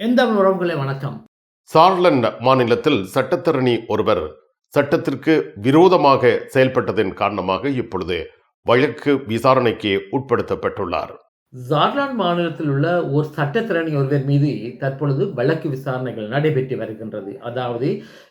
எந்த உறவுகளே வணக்கம். சார்லண்ட் மாநிலத்தில் சட்டத்தரணி ஒருவர் சட்டத்திற்கு விரோதமாக செயல்பட்டதன் காரணமாக இப்பொழுது வழக்கு விசாரணைக்கு உட்படுத்தப்பட்டுள்ளார். ஜார்லாந்து மாநிலத்தில் உள்ள ஒரு சட்டத்திறனி ஒருவர் மீது தற்பொழுது வழக்கு விசாரணைகள் நடைபெற்று வருகின்றது. அதாவது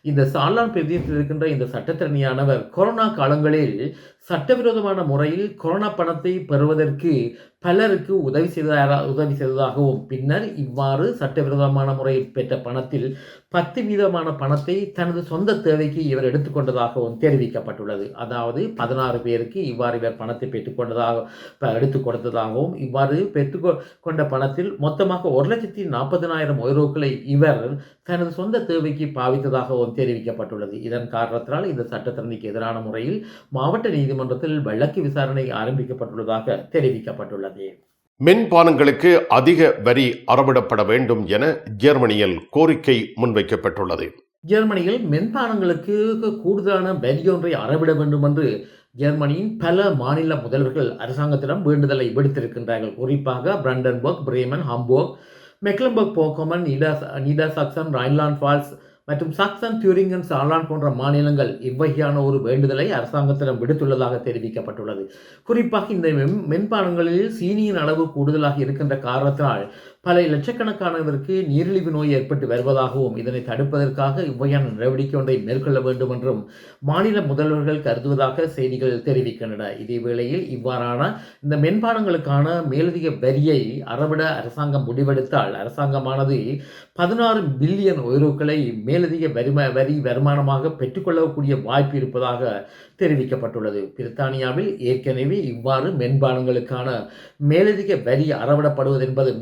இந்த சார்லாந்து பிரதேசத்தில் இருக்கின்ற இந்த சட்டத்திறனியானவர் கொரோனா காலங்களில் சட்டவிரோதமான முறையில் கொரோனா பணத்தை பெறுவதற்கு பலருக்கு உதவி செய்ததாக உதவி செய்ததாகவும் பின்னர் இவ்வாறு சட்டவிரோதமான முறையில் பெற்ற பணத்தில் பத்து வீதமான பணத்தை தனது சொந்த தேவைக்கு இவர் எடுத்துக்கொண்டதாகவும் தெரிவிக்கப்பட்டுள்ளது. அதாவது பதினாறு பேருக்கு இவ்வாறு இவர் பணத்தை பெற்றுக்கொண்டதாக ப- கொடுத்ததாகவும் இவ்வாறு பெற்றுக்கொ கொண்ட பணத்தில் மொத்தமாக ஒரு லட்சத்தி நாற்பதினாயிரம் ஐரோக்களை இவர் தனது சொந்த தேவைக்கு பாவித்ததாகவும் தெரிவிக்கப்பட்டுள்ளது. இதன் காரணத்தினால் இந்த சட்டத்திறனிக்கு எதிரான முறையில் மாவட்ட நீதிமன்றத்தில் வழக்கு விசாரணை ஆரம்பிக்கப்பட்டுள்ளதாக தெரிவிக்கப்பட்டுள்ளது. மின்பானங்களுக்கு அதிக வரி அறவிடப்பட வேண்டும் என ஜெர்மனியில் கோரிக்கை முன்வைக்கப்பட்டுள்ளது. ஜெர்மனியில் மென்பானங்களுக்கு கூடுதலான வரியொன்றை அறவிட வேண்டும் என்று ஜெர்மனியின் பல மாநில முதல்வர்கள் அரசாங்கத்திடம் வேண்டுதலை விடுத்திருக்கின்றார்கள். குறிப்பாக Brandenburg Bremen Hamburg Mecklenburg போக்கோமன் நீடா நீடா Saxon ரைன்லாண்ட் Pfalz மற்றும் சாக்சன் தியூரிங்கன் சார்லாண்ட் போன்ற மாநிலங்கள் இவ்வகையான ஒரு வேண்டுதலை அரசாங்கத்திடம் விடுத்துள்ளதாக தெரிவிக்கப்பட்டுள்ளது. குறிப்பாக இந்த மென் மென்பானங்களில் சீனியின் அளவு கூடுதலாக இருக்கின்ற காரணத்தினால் பல லட்சக்கணக்கானவருக்கு நீரிழிவு நோய் ஏற்பட்டு வருவதாகவும் இதனை தடுப்பதற்காக இவ்வகையான நடவடிக்கை ஒன்றை மேற்கொள்ள வேண்டும் என்றும் மாநில முதல்வர்கள் கருதுவதாக செய்திகள் தெரிவிக்கின்றன. இதே வேளையில் இவ்வாறான இந்த மென்பானங்களுக்கான மேலதிக வரியை அறவிட அரசாங்கம் முடிவெடுத்தால் அரசாங்கமானது பதினாறு பில்லியன் உயர்வுகளை மேலதிக வரிம வரி வருமானமாக பெற்றுக்கொள்ளக்கூடிய வாய்ப்பு இருப்பதாக தெரிவிக்கப்பட்டுள்ளது. பிரித்தானியாவில் ஏற்கனவே இவ்வாறு மென்பானங்களுக்கான மேலதிக வரி அறவிடப்படுவது என்பதும்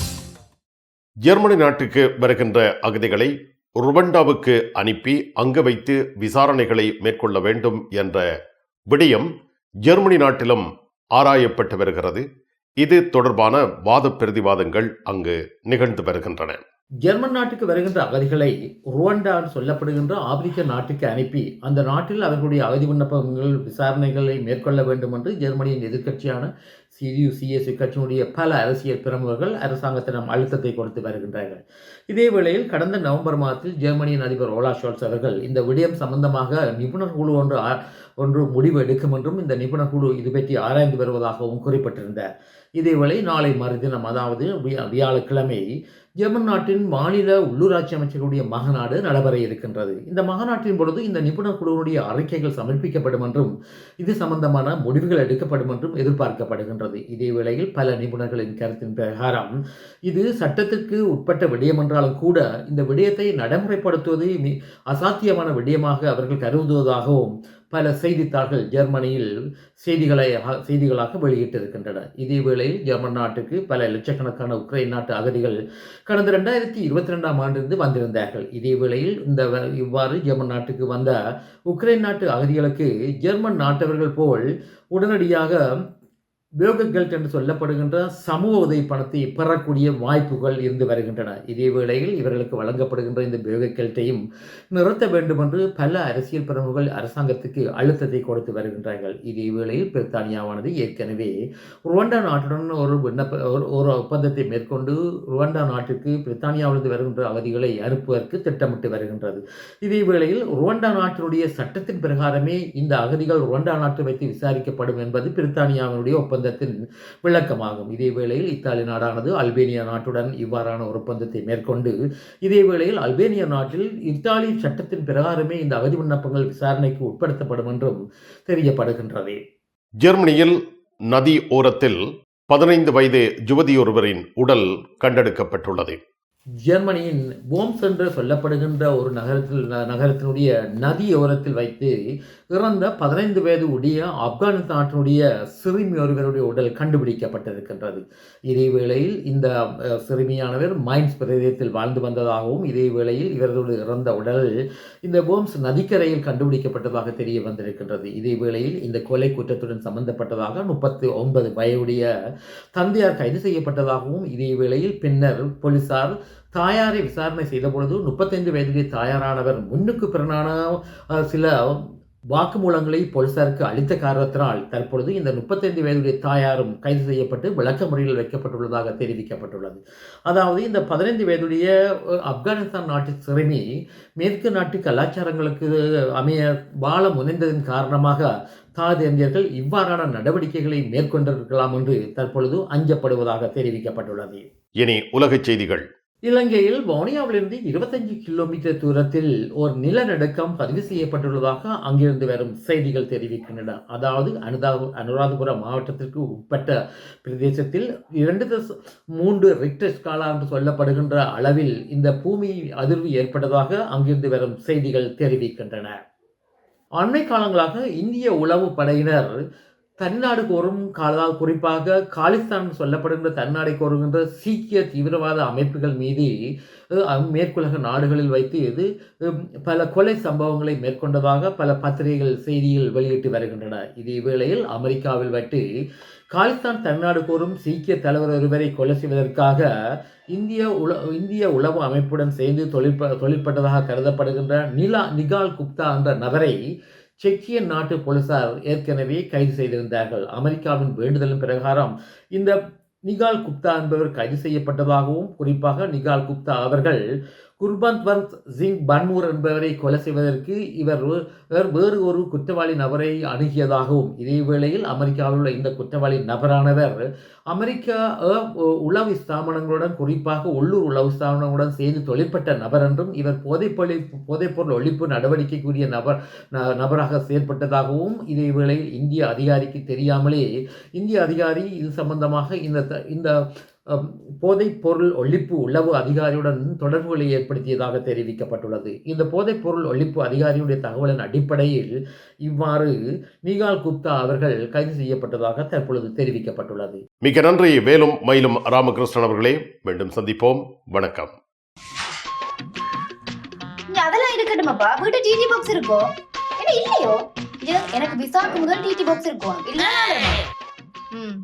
ஜெர்மனி நாட்டுக்கு வருகின்ற அகதிகளை ருவண்டாவுக்கு அனுப்பி அங்கு வைத்து விசாரணைகளை மேற்கொள்ள வேண்டும் என்ற விடயம் ஜெர்மனி நாட்டிலும் ஆராயப்பட்டு வருகிறது. இது தொடர்பான வாத பிரதிவாதங்கள் அங்கு நிகழ்ந்து வருகின்றன. ஜெர்மன் நாட்டுக்கு வருகின்ற அகதிகளை ருவண்டா என்று சொல்லப்படுகின்ற ஆப்பிரிக்க நாட்டுக்கு அனுப்பி அந்த நாட்டில் அவர்களுடைய அகதி விண்ணப்பங்கள் விசாரணைகளை மேற்கொள்ள வேண்டும் என்று ஜெர்மனியின் எதிர்க்கட்சியான சிடியு சிஎஸ்சி கட்சியினுடைய பல அரசியல் பிரமுகர்கள் அரசாங்கத்திடம் அழுத்தத்தை கொடுத்து வருகின்றார்கள். இதே வேளையில் கடந்த நவம்பர் மாதத்தில் ஜெர்மனியின் அதிபர் ஓலா ஷோல்ஸ் அவர்கள் இந்த விடயம் சம்பந்தமாக நிபுணர் குழு ஒன்று ஆ- ஒன்று முடிவு எடுக்கும் என்றும் இந்த நிபுணர் குழு இது பற்றி ஆராய்ந்து வருவதாகவும் குறிப்பிட்டிருந்தார். இதேவேளை நாளை மறுதினம் அதாவது வியாழக்கிழமை ஜெர்மன் நாட்டின் மாநில உள்ளூராட்சி அமைச்சர்களுடைய மகநாடு நடைபெற இருக்கின்றது. இந்த மகநாட்டின் பொழுது இந்த நிபுணர் குழுவினுடைய அறிக்கைகள் சமர்ப்பிக்கப்படும் என்றும் இது சம்பந்தமான முடிவுகள் எடுக்கப்படும் என்றும் எதிர்பார்க்கப்படுகின்றது. இதே வேளையில் பல நிபுணர்களின் கருத்தின் பிரகாரம் இது சட்டத்திற்கு உட்பட்ட விடயம் என்றாலும் கூட இந்த விடயத்தை நடைமுறைப்படுத்துவது அசாத்தியமான விடயமாக அவர்கள் கருதுவதாகவும் பல செய்தித்தாள்கள் ஜெர்மனியில் செய்திகளை செய்திகளாக வெளியிட்டிருக்கின்றன. இதே வேளையில் ஜெர்மன் நாட்டுக்கு பல லட்சக்கணக்கான உக்ரைன் நாட்டு அகதிகள் கடந்த ரெண்டாயிரத்தி இருபத்தி ரெண்டாம் ஆண்டிலிருந்து வந்திருந்தார்கள். இதே வேளையில் இந்த வ- இவ்வாறு ஜெர்மன் நாட்டுக்கு வந்த உக்ரைன் நாட்டு அகதிகளுக்கு ஜெர்மன் நாட்டவர்கள் போல் உடனடியாக பியோகெல்ட் என்று சொல்லப்படுகின்ற சமூக உதவி பணத்தை பெறக்கூடிய வாய்ப்புகள் இருந்து வருகின்றன. இதே வேளையில் இவர்களுக்கு வழங்கப்படுகின்ற இந்த பேகக்கெல்ட்டையும் நிறுத்த வேண்டும் என்று பல அரசியல் பிரமுகர்கள் அரசாங்கத்துக்கு அழுத்தத்தை கொடுத்து வருகின்றார்கள். இதே வேளையில் பிரித்தானியாவானது ஏற்கனவே ருவண்டா நாட்டுடன் ஒரு விண்ணப்ப ஒரு- ஒரு ஒப்பந்தத்தை மேற்கொண்டு ருவண்டா நாட்டிற்கு பிரித்தானியாவிலிருந்து வருகின்ற அகதிகளை அனுப்புவதற்கு திட்டமிட்டு வருகின்றது. இதே வேளையில் ருவண்டா நாட்டினுடைய சட்டத்தின் பிரகாரமே இந்த அகதிகள் ருவண்டா நாட்டு வைத்து விசாரிக்கப்படும் என்பது பிரித்தானியாவினுடைய ஒப்பந்தத்தின் விளக்கமாகும். இதே வேளையில் இத்தாலி நாடானது அல்பேனியா நாட்டுடன் இவ்வாறான ஒரு ஒப்பந்தத்தை மேற்கொண்டு இதே வேளையில் அல்பேனியா நாட்டில் இத்தாலி சட்டத்தின் பிரகாரமே இந்த அகதி விண்ணப்பங்கள் விசாரணைக்கு உட்படுத்தப்படும் என்றும் தெரியப்படுகின்றது. ஜெர்மனியில் நதி ஓரத்தில் பதினைந்து வயது யுவதியொருவரின் உடல் கண்டெடுக்கப்பட்டுள்ளது. ஜெர்மனியின் போம்ஸ் என்று சொல்லப்படுகின்ற ஒரு நகரத்தில் ந- நகரத்தினுடைய நதியோரத்தில் வைத்து இறந்த பதினைந்து வயது உடைய ஆப்கானிஸ்தான் நாட்டினுடைய சிறுமி ஒருவருடைய உடல் கண்டுபிடிக்கப்பட்டிருக்கின்றது. இதே வேளையில் இந்த சிறுமியானவர் மைன்ஸ் பிரதேசத்தில் வாழ்ந்து வந்ததாகவும் இதே வேளையில் இவர்களுடைய இறந்த உடல் இந்த போம்ஸ் நதிக்கரையில் கண்டுபிடிக்கப்பட்டதாக தெரிய வந்திருக்கின்றது. இதே வேளையில் இந்த கொலை குற்றத்துடன் சம்பந்தப்பட்டதாக முப்பத்தி ஒன்பது வயதுடைய தந்தையார் கைது செய்யப்பட்டதாகவும் இதே வேளையில் பின்னர் போலீசார் தாயாரை விசாரணை செய்தபொழுது முப்பத்தைந்து வயதுடைய தாயாரானவர் முன்னுக்கு பிறனான சில வாக்குமூலங்களை போலீசாருக்கு அளித்த காரணத்தினால் தற்பொழுது இந்த முப்பத்தைந்து வயதுடைய தாயாரும் கைது செய்யப்பட்டு விளக்க முறையில் வைக்கப்பட்டுள்ளதாக தெரிவிக்கப்பட்டுள்ளது. அதாவது இந்த பதினைந்து வயதுடைய ஆப்கானிஸ்தான் நாட்டு சிறுமி மேற்கு நாட்டு கலாச்சாரங்களுக்கு அமைய வாழ முனைந்ததன் காரணமாக தாதியந்தியர்கள் இவ்வாறான நடவடிக்கைகளை மேற்கொண்டிருக்கலாம் என்று தற்பொழுது அஞ்சப்படுவதாக தெரிவிக்கப்பட்டுள்ளது. இனி உலகச் செய்திகள். இலங்கையில் வவுனியாவிலிருந்து இருபத்தஞ்சு கிலோமீட்டர் தூரத்தில் ஒரு நிலநடுக்கம் பதிவு செய்யப்பட்டுள்ளதாக அங்கிருந்து வரும் செய்திகள் தெரிவிக்கின்றன. அதாவது அனுதா அனுராதபுரம் மாவட்டத்திற்கு உட்பட்ட பிரதேசத்தில் இரண்டு தச மூன்று ரிக்டர் ஸ்காலா என்று சொல்லப்படுகின்ற அளவில் இந்த பூமி அதிர்வு ஏற்பட்டதாக அங்கிருந்து வரும் செய்திகள் தெரிவிக்கின்றன. அண்மை காலங்களாக இந்திய உளவு படையினர் தன்னாடு கோரும் காலால் குறிப்பாக காலிஸ்தான் சொல்லப்படுகின்ற தன்னாடை கோருகின்ற சீக்கிய தீவிரவாத அமைப்புகள் மீது மேற்குலக நாடுகளில் வைத்து இது பல கொலை சம்பவங்களை மேற்கொண்டதாக பல பத்திரிகைகள் செய்திகள் வெளியிட்டு வருகின்றன. இதே வேளையில் அமெரிக்காவில் வட்டு காலிஸ்தான் தன்னாடு கோரும் சீக்கிய தலைவர் ஒருவரை கொலை செய்வதற்காக இந்திய உல இந்திய உளவு அமைப்புடன் சேர்ந்து தொழிற்ப தொழிற்பட்டதாக கருதப்படுகின்ற நிலா நிகால் குப்தா என்ற நபரை செக்கிய நாட்டு போலீசார் ஏற்கனவே கைது செய்திருந்தார்கள். அமெரிக்காவின் வேண்டுதலின் பிரகாரம் இந்த நிகால் குப்தா என்பவர் கைது செய்யப்பட்டதாகவும் குறிப்பாக நிகால் குப்தா அவர்கள் குர்பந்த்வந்த் சிங் பன்மூர் என்பவரை கொலை செய்வதற்கு இவர் இவர் வேறு ஒரு குற்றவாளி நபரை அணுகியதாகவும் இதே வேளையில் அமெரிக்காவில் உள்ள இந்த குற்றவாளி நபரானவர் அமெரிக்கா உளவு ஸ்தாபனங்களுடன் குறிப்பாக உள்ளூர் உளவு ஸ்தாபனங்களுடன் சேர்ந்து தொழிற்பட்ட நபர் என்றும் இவர் போதைப்பொழி போதைப்பொருள் ஒழிப்பு நடவடிக்கைக்குரிய நபர் ந- நபராக செயற்பட்டதாகவும் இதே வேளையில் இந்திய அதிகாரிக்கு தெரியாமலே இந்திய அதிகாரி இது சம்பந்தமாக இந்த த- இந்த அம், போதைப் பொருள் ஒழிப்பு உளவு அதிகாரியுடன் தொடர்புகளை ஏற்படுத்தியதாக தெரிவிக்கப்பட்டுள்ளது. இந்த போதைப் பொருள் ஒழிப்பு அதிகாரியுடைய தகவலின் அடிப்படையில் இவ்வாறு நிகால் குப்தா அவர்கள் கைது செய்யப்பட்டதாக தற்பொழுது தெரிவிக்கப்பட்டுள்ளது. மிக நன்றி. வேலும் மயிலும் ராமகிருஷ்ணன் அவர்களே மீண்டும் சந்திப்போம். வணக்கம். அதெல்லாம் இருக்கட்டுமாப்பா? வீட்டு டிடி பாக்ஸ் இருக்கோ? என்ன இல்லையோ? எனக்கு விசாக்கு முதல் டிடி பாக்ஸ் இருக்கும் இல்ல ம்.